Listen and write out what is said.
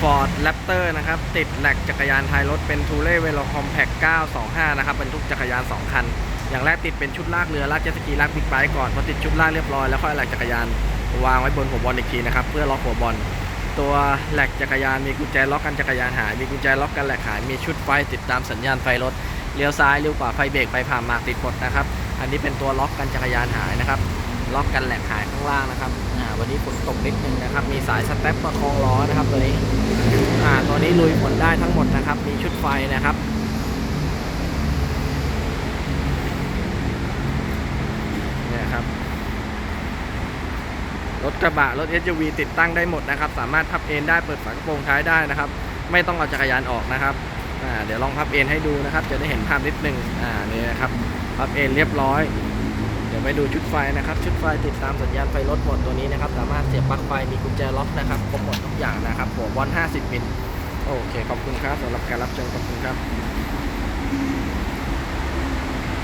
Ford Raptor นะครับ ติดแหลกจักรยานท้ายรถเป็น t o u r e v e l o Compact 925 นะครับบรรทุกจักรยาน 2 คัน อย่างแรกติดเป็นชุดลากเรือ ลากเจ็ตสกีลากบิ๊กไบค์ก่อน พอติดชุดลากเรียบร้อยแล้วค่อยแหลกจักรยานวางไว้บนหัวบอลอีกทีนะครับ เพื่อล็อกหัวบอลตัวแหลกจักรยานมีกุญแจล็อกกันจักรยานหาย มีกุญแจล็อกกันแหลกหาย มีชุดไฟติดตามสัญญาณไฟรถเลี้ยวซ้ายเลี้ยวขวาไฟเบรกไฟผ่านหมากติดหมดนะครับอันนี้เป็นตัวล็อกกันจักรยานหายนะครับ ล็อกกันแหลกหายข้างล่างนะครับอ่าวันนี้ฝนตกนิดนึงนะครับ มีสายสเต็ปประคองล้อนะครับตัวนี้อ่าตัวนี้ลุยฝนได้ทั้งหมดนะครับ มีชุดไฟนะครับเนี่ยครับรถกระบะรถ SUV ติดตั้งได้หมดนะครับ สามารถพับเอนได้เปิดฝากระโปรงท้ายได้นะครับ ไม่ต้องเอาจักรยานออกนะครับอ่าเดี๋ยวลองพับเอนให้ดูนะครับ จะได้เห็นภาพนิดนึงอ่านี่นะครับพับเอนเรียบร้อย เดี๋ยวไปดูชุดไฟนะครับ ชุดไฟติดตามสัญญาณไฟรถหมดตัวนี้นะครับ สามารถเสียบปลั๊กไฟมีกุญแจล็อกนะครับครบหมดทุกอย่างนะครับหัวบอล50มิลโอเคขอบคุณครับสำหรับการรับชมขอบคุณครับ